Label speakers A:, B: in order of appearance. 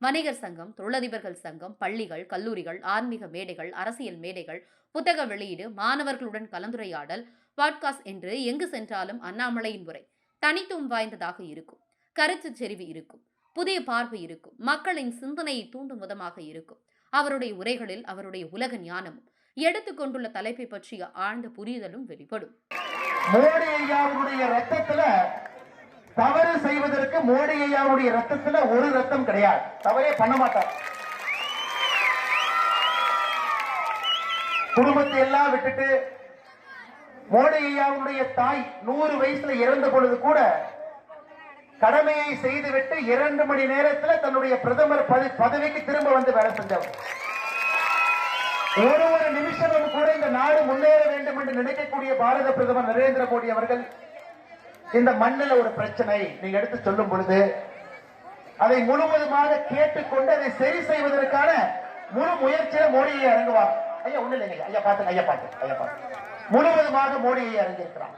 A: வணிகர் சங்கம் தொழிலதிபர்கள் சங்கம் பள்ளிகள் கல்லூரிகள் ஆன்மீக மேடைகள் அரசியல் மேடைகள் புத்தக வெளியீடு மாணவர்களுடன் கலந்துரையாடல் பாட்காஸ்ட் என்று எங்கு சென்றாலும் அண்ணாமலையின் உரை. தனித்துவம் வாய்ந்ததாக இருக்கும். கருத்து செறிவு இருக்கும். புதிய பார்வை இருக்கும். மக்களின் சிந்தனையை தூண்டும் விதமாக இருக்கும். அவருடைய உரைகளில் அவருடைய உலக ஞானமும் எடுத்துக்கொண்டுள்ள தலைப்பை பற்றிய ஆழ்ந்த புரிதலும் வெளிப்படும்.
B: மோடி ஐயாவுடைய ரத்தத்துல தவறு செய்வதற்கு மோடி ஐயாவுடைய ரத்தத்துல ஒரு ரத்தம் கிடையாது. தவறே பண்ண மாட்டார். குடும்பத்தை எல்லாம் விட்டுட்டு மோடி ஐயாவுடைய தாய் நூறு வயசுல இறந்த பொழுது கூட கடமையை செய்துவிட்டு இரண்டு மணி நேரத்தில் தன்னுடைய பிரதமர் பதவிக்கு திரும்ப வந்து வேலை செஞ்சவர். ஒரு ஒரு நிமிஷமும் கூட இந்த நாடு முன்னேற வேண்டும் என்று நினைக்கக்கூடிய பாரத பிரதமர் நரேந்திர மோடி அவர்கள் இந்த மண்ணில் ஒரு பிரச்சனை. நீங்க எடுத்து சொல்லும் பொழுது அதை முழுவதுமாக கேட்டுக்கொண்டு அதை சரி செய்வதற்கான முழு முயற்சியில மோடியை இறங்குவார். ஐயா ஒண்ணு இல்லைங்க. ஐயா பாத்து ஐயா பாத்து ஐயா பாத்து முழுவதுமாக மோடியை இறங்கியிருக்கிறான்